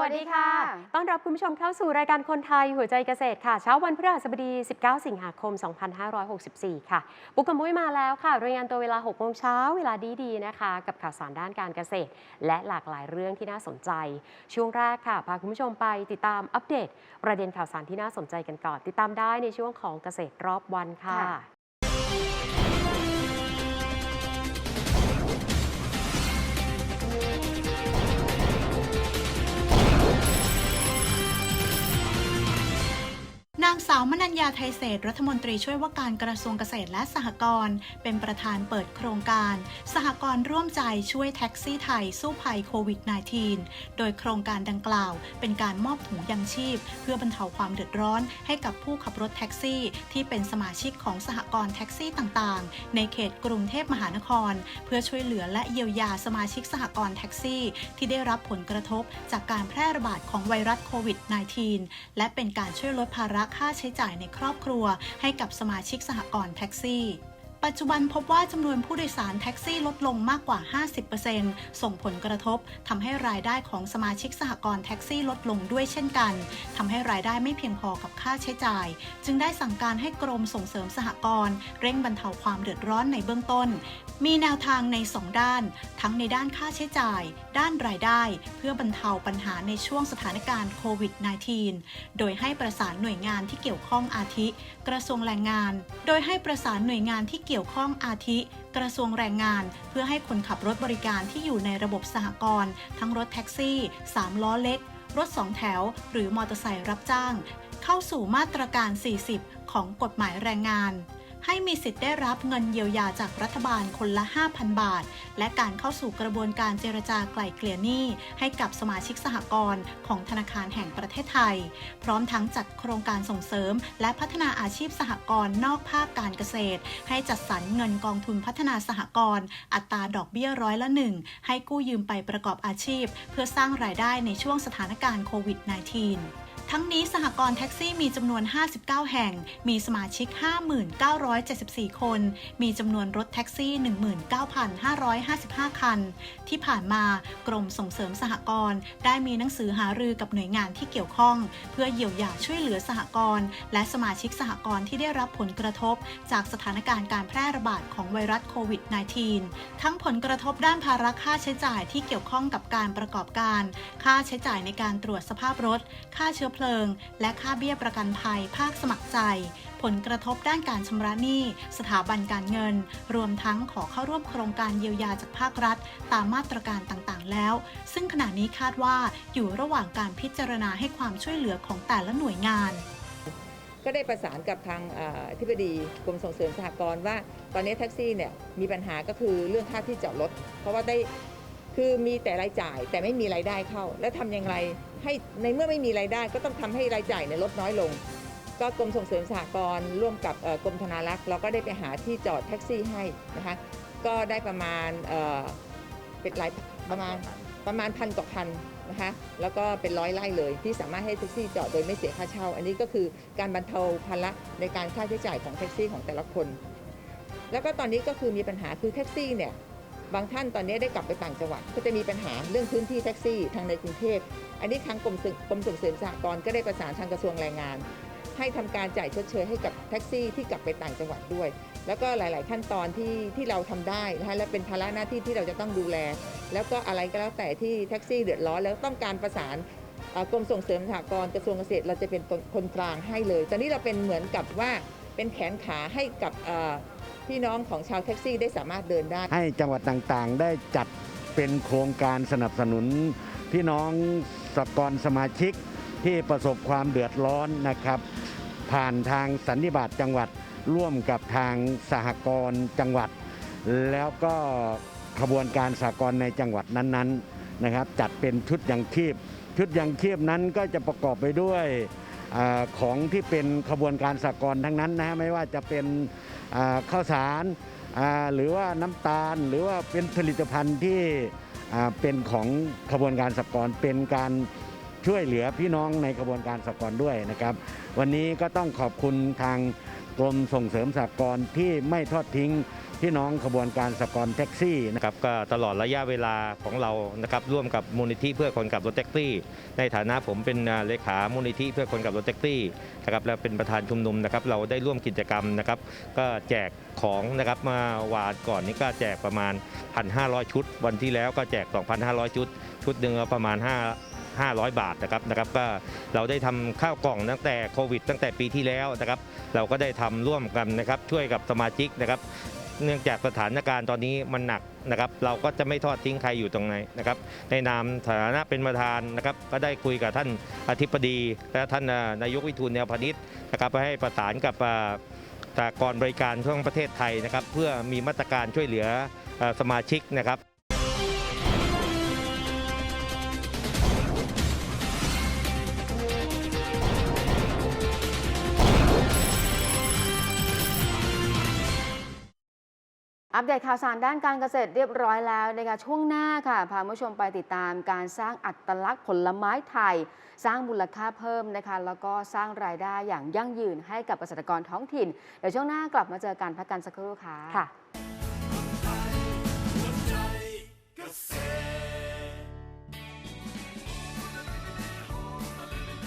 วัสดีค่ะ ต้อนรับคุณผู้ชมเข้าสู่รายการคนไทยหัวใจเกษตรค่ะ เช้าวันพฤหัสบดี 19 สิงหาคม 2564 ค่ะ ปุ๊กกับมุ้ยมาแล้วค่ะ รายงานตัวเวลา 6 โมงเช้าเวลาดีๆนะคะ กับข่าวสารด้านการเกษตร และหลากหลายเรื่องที่น่าสนใจ ช่วงแรกค่ะ พาคุณผู้ชมไปติดตามอัปเดต ประเด็นข่าวสารที่น่าสนใจกันก่อน ติดตามได้ในช่วงของเกษตรรอบวันค่ะางสาวมนัญญาไทยเศษรัฐมนตรีช่วยว่าการกระทรวงเกษตรและสหกรณ์เป็นประธานเปิดโครงการ สหกรณ์ร่วมใจช่วยแท็กซี่ไทยสู้ภัยโควิด -19 โดยโครงการดังกล่าว เป็นการมอบถุงยังชีพ เพื่อบรรเทาความเดือดร้อนให้กับผู้ขับรถแท็กซี่ ที่เป็นสมาชิกของสหกรณ์แท็กซี่ต่างๆ ในเขตกรุงเทพมหานคร เพื่อช่วยเหลือและเยียวยาสมาชิกสหกรณ์แท็กซี่ ที่ได้รับผลกระทบจากการแพร่ระบาดของไวรัสโควิด -19 และเป็นการช่วยลดภาระค่าใช้จ่ายในครอบครัว ให้กับสมาชิกสหกรณ์แท็กซี่ ปัจจุบันพบว่าจำนวนผู้โดยสารแท็กซี่ลดลงมากกว่า 50%ส่งผลกระทบทำให้รายได้ของสมาชิกสหกรณ์แท็กซี่ลดลงด้วยเช่นกันทำให้รายได้ไม่เพียงพอกับค่าใช้จ่าย จึงได้สั่งการให้กรมส่งเสริมสหกรณ์เร่งบรรเทาความเดือดร้อนในเบื้องต้น มีแนวทางใน 2 ด้าน ทั้งในด้านค่าใช้จ่าย ด้านรายได้ เพื่อบรรเทาปัญหาในช่วงสถานการณ์โควิด -19 โดยให้ประสานหน่วยงานที่เกี่ยวข้องอาทิ กระทรวงแรงงาน โดยให้ประสานหน่วยงานที่เกี่ยวข้องอาทิ กระทรวงแรงงาน เพื่อให้คนขับรถบริการที่อยู่ในระบบสหกรณ์ทั้งรถแท็กซี่ 3 ล้อเล็ก รถ2แถว หรือมอเตอร์ไซค์รับจ้าง เข้าสู่มาตรการ 40 ของกฎหมายแรงงาน ให้มีสิทธิ์ได้รับเงินเยียวยาจากรัฐบาลคนละ 5,000 บาท และการเข้าสู่กระบวนการเจรจาไกล่เกลี่ยหนี้ ให้กับสมาชิกสหกรณ์ของธนาคารแห่งประเทศไทย พร้อมทั้งจัดโครงการส่งเสริม และพัฒนาอาชีพสหกรณ์นอกภาคการเกษตร ให้จัดสรรเงินกองทุนพัฒนาสหกรณ์อัตราดอกเบี้ยร้อยละหนึ่งให้กู้ยืมไปประกอบอาชีพ เพื่อสร้างรายได้ในช่วงสถานการณ์โควิด -19 ทั้งนี้สหกรณ์แท็กซี่มีจำนวน 59 แห่ง มีสมาชิก59,74 คน มีจำนวนรถแท็กซี่ 19,555 คัน ที่ผ่านมากรมส่งเสริมสหกรณ์ได้มีหนังสือหารือกับหน่วยงานที่เกี่ยวข้อง เพื่อเยียวยาช่วยเหลือสหกรณ์และสมาชิกสหกรณ์ที่ได้รับผลกระทบ จากสถานการณ์การแพร่ระบาดของไวรัสโควิด -19 ทั้งผลกระทบด้านภาระค่าใช้จ่ายที่เกี่ยวข้องกับการประกอบการ ค่าใช้จ่ายในการตรวจสภาพรถ ค่าเชื้อเพลิง และค่าเบี้ยประกันภัยภาคสมัครใจ ผลกระทบด้านการชำระหนี้ สถาบันการเงิน รวมทั้งขอเข้าร่วมโครงการเยียวยาจากภาครัฐ ตามมาตรการต่างๆ แล้ว ซึ่งขณะนี้คาดว่าอยู่ระหว่างการพิจารณาให้ความช่วยเหลือของแต่ละหน่วยงานก็ได้ประสานกับทางเอ่ออธิบดีกรมส่งเสริมสหกรณ์ว่า ตอนนี้แท็กซี่เนี่ยมีปัญหาก็คือเรื่องค่าที่จอดรถเพราะว่าได้คือมีแต่รายจ่ายแต่ไม่มีรายได้เข้า แล้วทำอย่างไร ให้ในเมื่อไม่มีรายได้ก็ต้องทำให้รายจ่ายเนี่ยลดน้อยลง ก็กรมส่งเสริมสหกรณ์ร่วมกับกรมธนารักษ์เราก็ได้ไปหาที่จอดแท็กซี่ให้นะคะก็ได้ประมาณเเป็นหลายประมาณประมาณพันกว่าคันนะคะแล้วก็เป็นร้อยไร่เลยที่สามารถให้แท็กซี่จอดโดยไม่เสียค่าเช่า อันนี้ก็คือการบรรเทาภาระในการค่าใช้จ่ายของแท็กซี่ของแต่ละคน แล้วก็ตอนนี้ก็คือมีปัญหาคือแท็กซี่เนี่ย บางท่านตอนนี้ได้กลับไปต่างจังหวัด ก็จะมีปัญหาเรื่องพื้นที่แท็กซี่ทางในกรุงเทพ อันนี้ทางกรมส่งกรมส่งเสริมสหกรณ์ก็ได้ประสานทางกระทรวงแรงงาน ให้ทำการจ่ายชดเชยให้กับแท็กซี่ที่กลับไปต่างจังหวัดด้วย แล้วก็หลาย ๆ ขั้นตอนที่ที่เราทำได้นะคะและเป็นภาระหน้าที่ที่เราจะต้องดูแล แล้วก็อะไรก็แล้วแต่ที่แท็กซี่เดือดร้อนแล้วต้องการประสานกรมส่งเสริมสหกรณ์กระทรวงเกษตรเราจะเป็นคนกลางให้เลยตอนนี้เราเป็นเหมือนกับว่าเป็นแขนขาให้กับ พี่น้องของชาวแท็กซี่ได้สามารถเดินได้ ให้จังหวัดต่างๆ ได้จัดเป็นโครงการสนับสนุน พี่น้องสกรสมาชิกที่ประสบความเดือดร้อนนะครับ ผ่านทางสันนิบาตจังหวัดร่วมกับทางสหกรณ์จังหวัด แล้วก็ขบวนการสากลในจังหวัดนั้นๆนะครับ จัดเป็นชุดยังชีพ ชุดยังชีพนั้นก็จะประกอบไปด้วย อของที่เป็นขบวนการสากลทั้งนั้นนะฮะไม่ว่าจะเป็นข้าวสารหรือว่าน้ำตาล หรือว่าเป็นผลิตภัณฑ์ที่เป็นของขบวนการสากลเป็นการช่วยเหลือพี่น้องในขบวนการสากลด้วยนะครับ วันนี้ก็ต้องขอบคุณทาง กรมส่งเสริมสากลที่ไม่ทอดทิ้งพี่น้องขบวนการสากลแท็กซี่นะครับก็ตลอดระยะเวลาของเรานะครับร่วมกับมูลนิธิเพื่อคนขับรถแท็กซี่ ในฐานะผมเป็นเลขามูลนิธิเพื่อคนขับรถแท็กซี่นะครับและเป็นประธานชุมนุมนะครับเราได้ร่วมกิจกรรมนะครับก็แจกของนะครับมาวานก่อนนี้ก็แจกประมาณ 1,500 ชุด วันที่แล้วก็แจก 2,500 ชุด ชุดหนึ่งประมาณ 5 500 บาทนะครับนะครับก็เราได้ทำข้าวกล่องตั้งแต่โควิด ตั้งแต่ปีที่แล้วนะครับเราก็ได้ทำร่วมกันนะครับช่วยกับสมาชิกนะครับเนื่องจากสถานการณ์ตอนนี้มันหนักนะครับ เราก็จะไม่ทอดทิ้งใครอยู่ตรงไหนนะครับ ในนามฐานะเป็นประธานนะครับ ก็ได้คุยกับท่านอธิบดี และท่านนายกวิทูลแนวพาณิชย์นะครับให้ประสานกับอ่าสากรบริการทั่วประเทศไทยนะครับ เพื่อมีมาตรการช่วยเหลือสมาชิกนะครับ อัปเดตข่าวสารด้านการเกษตรเรียบร้อยแล้วนะคะช่วงหน้าค่ะพาผู้ชมไปติดตามการสร้างอัตลักษณ์ผลไม้ไทย สร้างมูลค่าเพิ่มนะคะ แล้วก็สร้างรายได้อย่างยั่งยืนให้กับเกษตรกรท้องถิ่น เดี๋ยวช่วงหน้ากลับมาเจอกันพักกันสักครู่ค่ะค่ะ